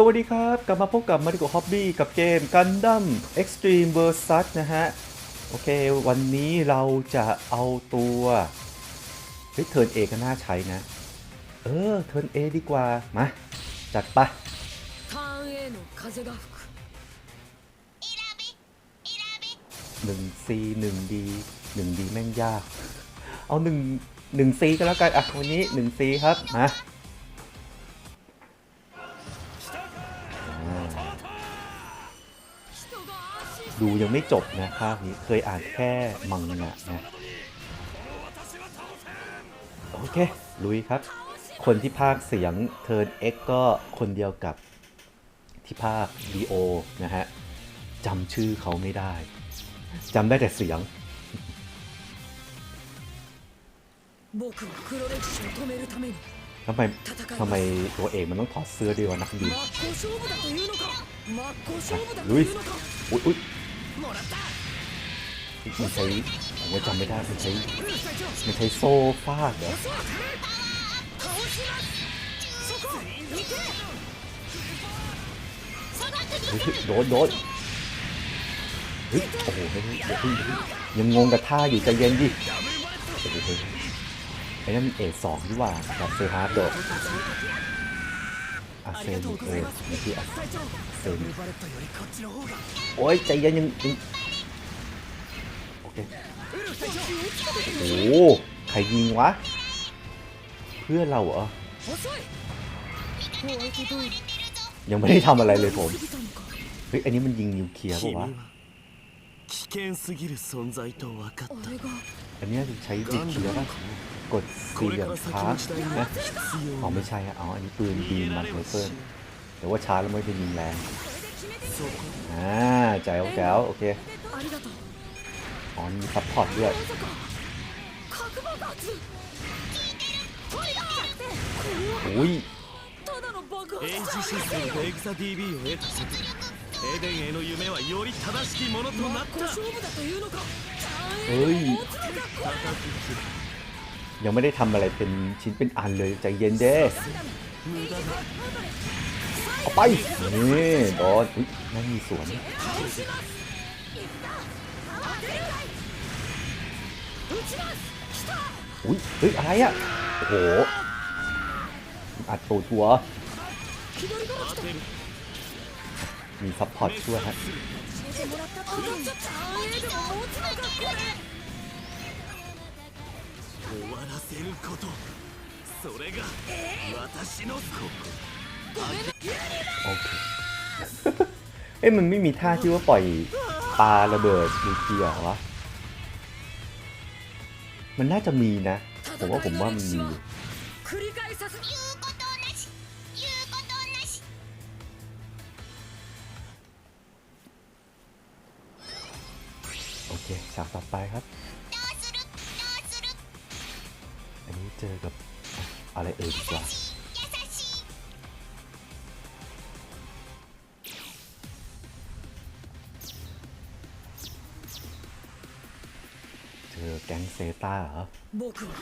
สวัสดีครับ กลับมาพบกับมาริโกฮ็อบบี้กับเกมกันดั้มเอ็กซ์ตรีมเวอร์ซัสนะฮะ โอเค วันนี้เราจะเอาตัวเฮ้ยเทิร์นเอก็น่าใช้นะ เออ เทิร์นเอดีกว่า มา จัดปะหนึ่งซีหนึ่งดีหนึ่งดีแม่งยาก เอาหนึ่งหนึ่งซีก็แล้วกัน อะ วันนี้หนึ่งซีครับ มา ดูยังไม่จบนะภาคนี้เคยอ่านแค่มังงะนะ โอเค ลุยครับ คนที่ภาคเสียงเทอร์นเอ็กก็คนเดียวกับที่ภาคโอนะฮะจำชื่อเขาไม่ได้จำได้แต่เสียงทำไมทำไมตัวเองมันต้องถอดเสื้อด้วยวะนักบินลุยอุ้ย มันใช้ผมก็จำไม่ได้มันใช้มันใช้โซ่ฟาดเหรอโดนโดนเฮ้ยโอ้โหยเพิ่ยังงงกับท่าอยู่ใจเย็นดิไอ้นั่นเอทสองที่ว่าแบบเซฮาร์ดโดด อาเซนเออนี่คืออาเซนโอ้ยใจเย็นยังโอเคโอ้โหใครยิงวะ เพื่อเราเหรอ ยังไม่ได้ทำอะไรเลยผม เฮ้ย อันนี้มันยิงนิวเคลียร์ป่าวะ 危険すぎる存在と分かっあれが อันเนี้ยใช้นิวเคลียร์ป่ะกด た สี่ こ เห れ ลี่ย か ม ら先 ค้าง の時代に นะ 必要 อ๋อไม่ใช่อะอ๋อ อันนี้ปืนบีมมันไรเฟิลแต่ว่าช้าแล้วไม่ได้ยิงแรง そこ อ่าแจ๋วแจ๋วโอเค ありがとう อ๋อมีซัพพอร์ตด้วย まさか核爆発トリガーこれは อุ้ย ただの爆発 エイジシステムとエグザ DB を得た先エデンへの夢はより正しきものとなった真っ向勝負だというのかเฮ้ย 持つのかこれ高く切 ยังไม่ได้ทำอะไรเป็นชิ้นเป็นอันเลยใจเย็นเด้ る無駄だ เอาไป นี่โดนอุ๊ยนั่นมีสวน 倒しますいった当てる撃ちます来た อุ้ยเฮ้ย อะไรอ่ะ โอ้โห อัดตูดหัว 左から来た当てる มีซัพพอร์ตช่วยฮะโอเคเอ้ยมันไม่มีท่าที่ว่าปล่อยปลาระเบิดมีเกียร์วะมันน่าจะมีนะ ผมว่าผมว่ามันมีากต่อไปครับ อันนี้เจอกับอะไรเอ่ยดีกว่าเจอแก๊งเซต้าเหรอ僕は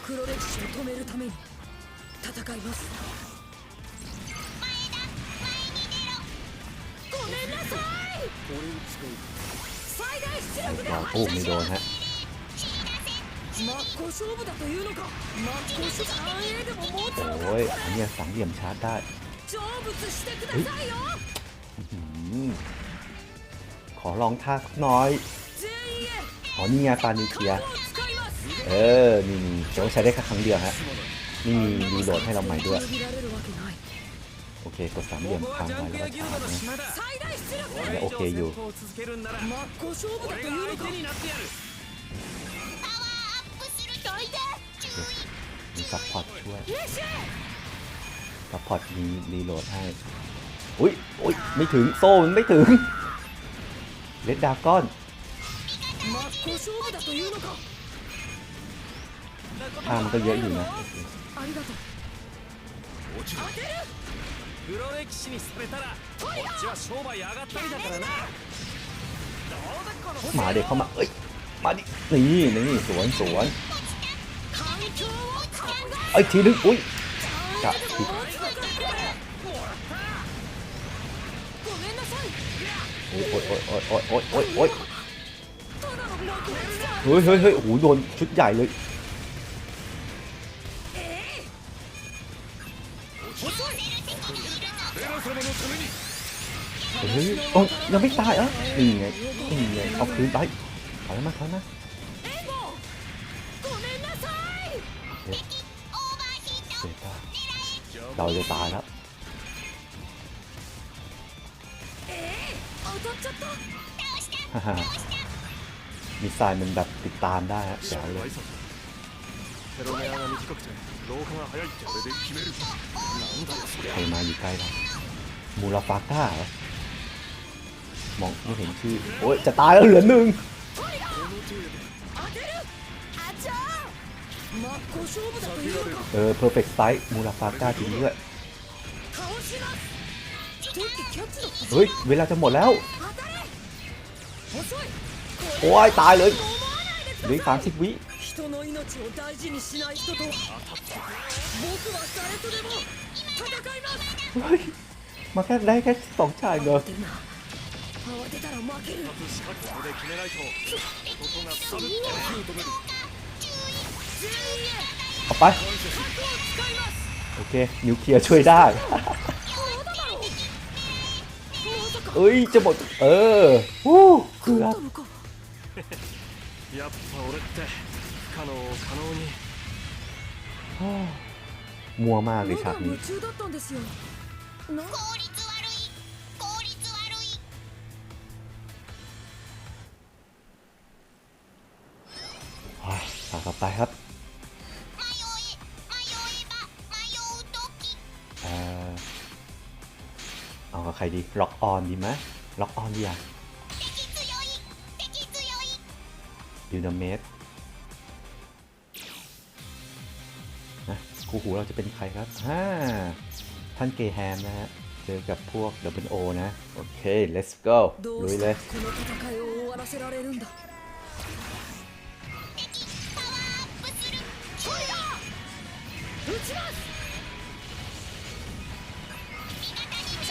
หล่อตู้ไม่โดนฮะโอ้ยอันนี้สังเหลี่ยมชาร์จได้ขอลองท่าน้อยอ๋อนี่ไงปานิเคียเออนี่นี่แต่วใช้ได้แค่ครั้งเดียวฮะนี่มีรีโหลดให้เราใหม่ด้วย โอเค กดสามเหลี่ยมค้างมาแล้วนะ โอเคอยู่มีซัพพอร์ตช่วยซัพพอร์ตมีรีโหลดให้ อุ้ยอุ้ยไม่ถึงโซ่มันไม่ถึงเลดดาก้อนทามก็เยอะอยู่นะ 黒歴史にされたらこっちは商売上がったりだからなどうだこの หมาเด็กเข้ามา เอ้ย มาดิ นี่นี่สวนสวน 環境を考え เอ้ยทีนึง อุ้ย กะผิด 持つのかこれ さい โอ๊ยโอ๊ยโอ๊ยโอ๊ยโอ๊ยโอ๊ยโอ๊ย ただの幕内じゃ เฮ้ยเฮ้ยเฮ้ยโอ้โหโดนชุดใหญ่เลย レナ様のために เฮ้ยโอ้ยังไม่ตายอะนี่ไงนี่ไงเอาคืนไปถอมาถอยมาเซต้าเราจะตายแล้วฮ่ามีสายมันแบบติดตามได้ฮะเจ๋วเลยใครมาอยู่ใกล้เรา มูราฟาก้าเหรอมองไม่เห็นชื่อ โอ้ยจะตายแล้วเหลือหนึ่ง 当てるあちゃー真っ向勝負だというのか เออเพอร์เฟกต์ไซส์มูราฟาก้าจริงด้วย 倒します敵キャッチの เฮ้ย เวลาจะหมดแล้ว 当たれ遅い โอ้ย ตายเลย 思わないで เหลือสามสิบวิ 人の命を大事にしない人とは僕は誰とでも戦います เฮ้ย มาแค่ได้แค่สองชายเดียเอาไป โอเค นิวเคลียร์ช่วยได้ เอ้ย จะหมด เออวู้เกือบมัวมากเลยฉากนี้าต่อไปครับเอากับใครดี ล็อกออนดีไหมล็อกออนดีอะยูนาเมสนะคู่หูเราจะเป็นใครครับฮ่าท่านเกแฮมนะฮะ เจอกับพวก W O นะ โอเค let's go ลุยเลย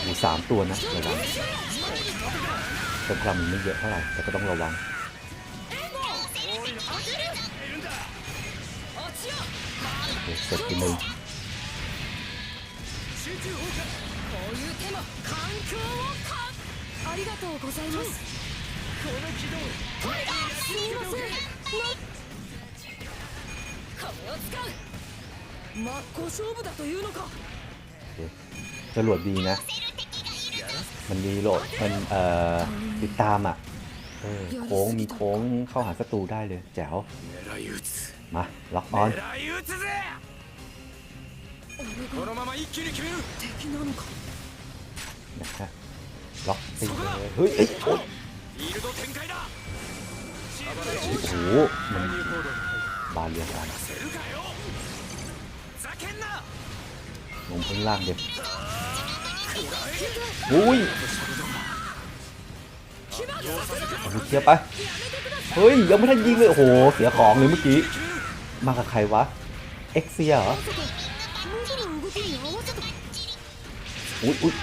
มีสามตัวนะระวังแต่พลังมันไม่เยอะเท่าไหร่ แต่ก็ต้องระวัง 援護当てるあっちよ โอเคเสร็จไปหนึ่ง 集中砲火こういう手も環境をかありがとうございますこの軌道すみませんなこれを使う 真っ向勝負だというのかจรวดดีนะ มันมีโหลดมันเอ่อติดตามอะโค้งมีโค้งเข้าหาศัตรูได้เลย แจ๋ว มา ล็อกออนนะฮะล็อกตีเลยเฮ้ยอ้ยโอ้โหมันบาเรียงกัน ลงพื้นล่างเด็กอุ้ยเอาเทียบไป เฮ้ย ยังไม่ทันยิงเลยโอ้โห เสียของเลยเมื่อกี้ มากับใครวะ เอ็กเซียเหรอ อุ้ยอุ้ย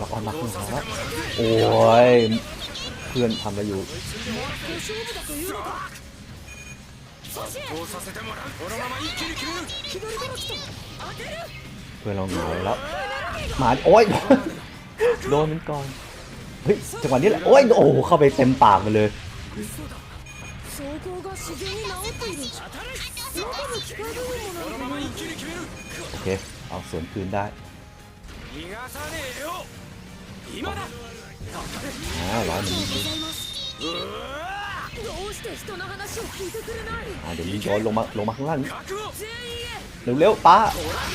ล็อกออนล็อกหนึ่งแล้โอ้ยเพื่อนทำอะไรอยู่เพื่อนเราเหนีแล้วหมาโอ้ยโดนมันก่อนเฮ้ยจังหวะนี้แหละโอ้ยโอ้เข้าไปเต็มปากมันเลยโอเคเอาสวนคืนได้ 逃がさねえよ今だ อ่าร้อยหนึ่ง ございますどうして人の話を聞いてくれない อ่าเดี๋ยวมีโดนลงมา ลงมาข้างล่าง 覚悟全員へ เร็วๆป้า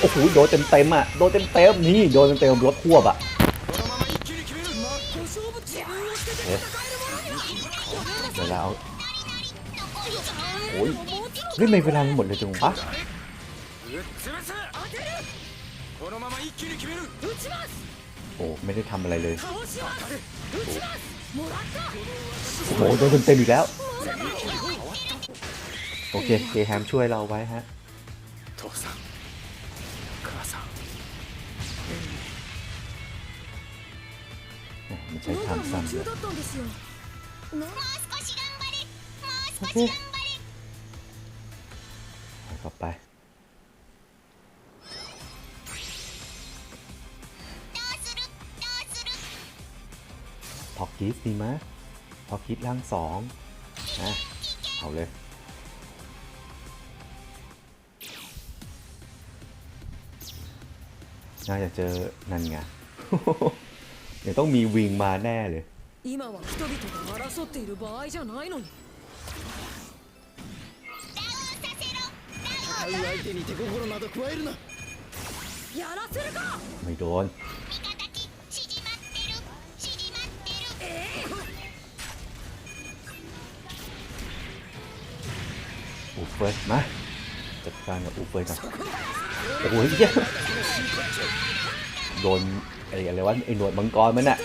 โอ้โห โดนเต็มเต็มๆอ่ะ โดนเต็มเต็มๆนี่ โดนเต็มเต็มๆรถควบอ่ะ このまま一気に決める真っ向勝負自分を捨てて戦えるものにはごめんな เว さい ลาเอา お โอ้ย もうちょっ เฮ้ยไม่เวลามันหมดเลยจังวะ ぶっ潰すと当てるこのまま一気に決める撃ちます โอ้ไม่ได้ทำอะไรเลยโอ้โดนเต็มอีกแล้ว โอเคเคแฮมช่วยเราไว้ฮะมันใช้ทำซ้ำเลยโอเไป อกคิสดีไหมพอคิดร่างสองนะเอาเลย น่าจะเจอนั่นไงเดี๋ยวต้องมีวิงมาแน่เลยไม่โดน อูเฟิร์สมาจัดการกับอูเฟิร์สก่อนโอ้โหเหี้โดนไอ้อะไรวะไอ้หนวดมังกรมันอะ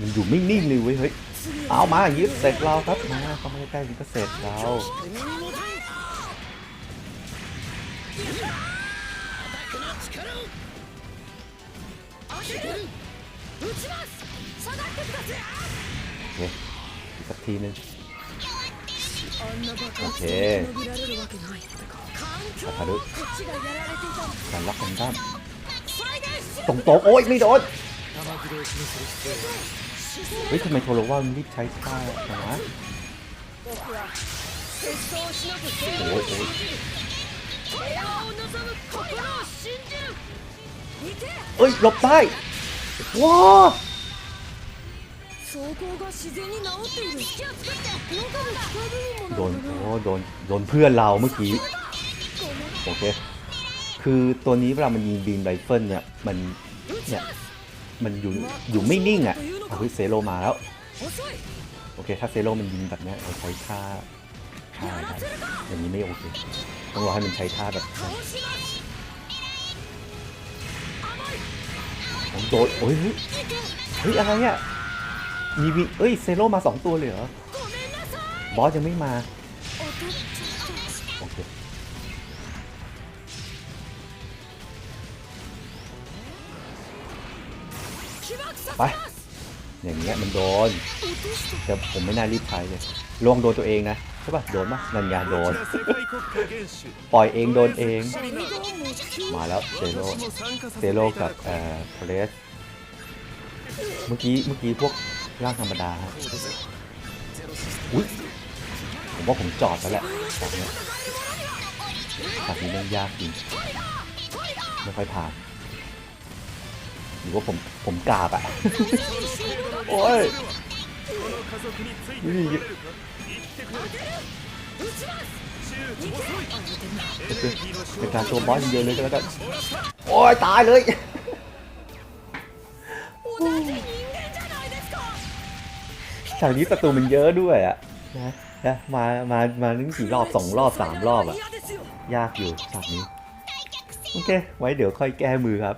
มันอยู่ไม่นิ่งเลยเว้ยเฮ้ยเอามายึดเสร็จเราครับมาเข้ามาใกล้ๆมันก็เสร็จเรา อีกสักทีนึงโอเคอาคารุการลักกันด้านตรงโต๊ะโอ้ยไม่โดนเฮ้ยทำไมโทรว่ารีบใช้ท่านะโอ้ยโอ้ยเฮ้ยหลบได้ว้า 走行が自然に治っている気をつけて中の機械部 โด 分 น も โอ้ なんだ โดนโดนเพื่อนเราเมื่อกี้ ごめん โอเค คือตัวนี้เวลามันยิงบีมไรเฟิลเนี่ย มัน เนี่ย มันอยู่ อยู่ไม่นิ่งอ่ะเอาเฮ้ยเซโรมาแล้ว 遅い โอเค ถ้าเซโรมันยิงแบบเนี้ยเราใช้ท่าท่าอะไรอย่างนี้ไม่โอเค ต้องรอให้มันใช้ท่าแบบ 倒します ผมโดนโอ้ยเฮ้ยเฮ้ย อะไรอ่ะ มีวิเอ้ยเซโร่มา 2 ตัวเลยเหรอ บอสยังไม่มา โอเค ไป อย่างเงี้ยมันโดนแต่ผมไม่น่ารีบใช้เลยลวงโดนตัวเองนะ ใช่ป่ะ โดนป่ะนันยาโดน ปล่อยเองโดนเอง มาแล้วเซโร่เซโร่กับเอ่อเพรสเมื่อกี้เมื่อกี้พวก ล่างธรรมดาครัอุ้ยผมว่าผมจอดแล้วแหละจากนี้จากนี้เรื่ยากจริงไม่ค่อยผ่านหรือว่าผมผมกาบอะโอ้ยนี่เป็นการโชว์บอสเยอะเลยแล้วกันโอ้ยตายเลยางนี้ประตูมันเยอะด้วยอะนะนะมามามานึงกี่รอบสองรอบสามรอบอะยากอยู่ฉากนี้ โอเค ไว้เดี๋ยวค่อยแก้มือครับ